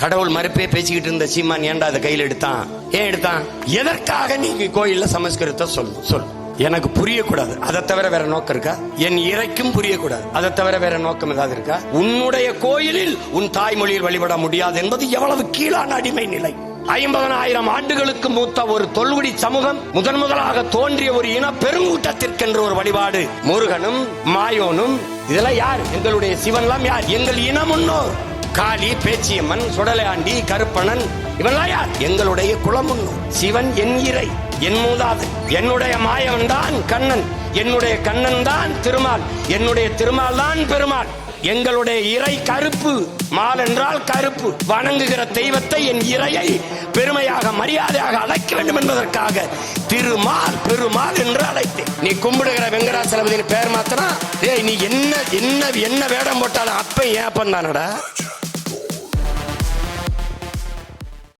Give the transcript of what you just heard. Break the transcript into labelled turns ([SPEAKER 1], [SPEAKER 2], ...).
[SPEAKER 1] கடவுள் மறுப்பே பேசிக்கிட்டு இருந்த சீமான் ஏன்டா அதை கையில் எடுத்தான்? ஏன் எடுத்தான்? எதற்காக நீங்க கோயில்ல சமஸ்கிருத்த சொல் சொல். எனக்கு புரியக்கூடாது. அதை தவிர வேற நோக்கம் இருக்கா? என் இறைக்கும் புரியக்கூடாது. அதை தவிர வேற நோக்கம் ஏதாவது இருக்கா? உன்னுடைய கோயிலில் உன் தாய்மொழியில் வழிபட முடியாது என்பது எவ்வளவு கீழான அடிமை நிலை. ஐம்பதனாயிரம் ஆண்டுகளுக்கு மூத்த ஒரு தொல்குடி சமூகம் முதன் முதலாக தோன்றிய ஒரு இன பெருங்கூட்டத்திற்கென்ற ஒரு வழிபாடு. முருகனும் மாயோனும் இதெல்லாம் யார்? எங்களுடைய சிவன்லாம் யார்? எங்கள் இன முன்னோர். காளி பேச்சியம்மன் சுடலையாண்டி கருப்பணன். இவெல்லாம் யார்? எங்களுடைய குலமுன்னோர். சிவன் என் இறை என் மூதாது. என்னுடைய மாயவன் தான் கண்ணன். என்னுடைய கண்ணன் தான் திருமால். என்னுடைய திருமால் தான் பெருமாள். எங்களுடைய இறை கருப்பு மால் என்றால் கருப்பு. வணங்குகிற தெய்வத்தை என் இறையை பெருமையாக மரியாதையாக அழைக்க வேண்டும் என்பதற்காக திருமால் பெருமாள் என்று அழைத்தேன். நீ கும்பிடுகிற வெங்கடாசலபதியின் பேர் மாத்திரம் ஏய் நீ என்ன என்ன என்ன வேடம் போட்டாலும் அப்ப ஏன் பண்ணானடா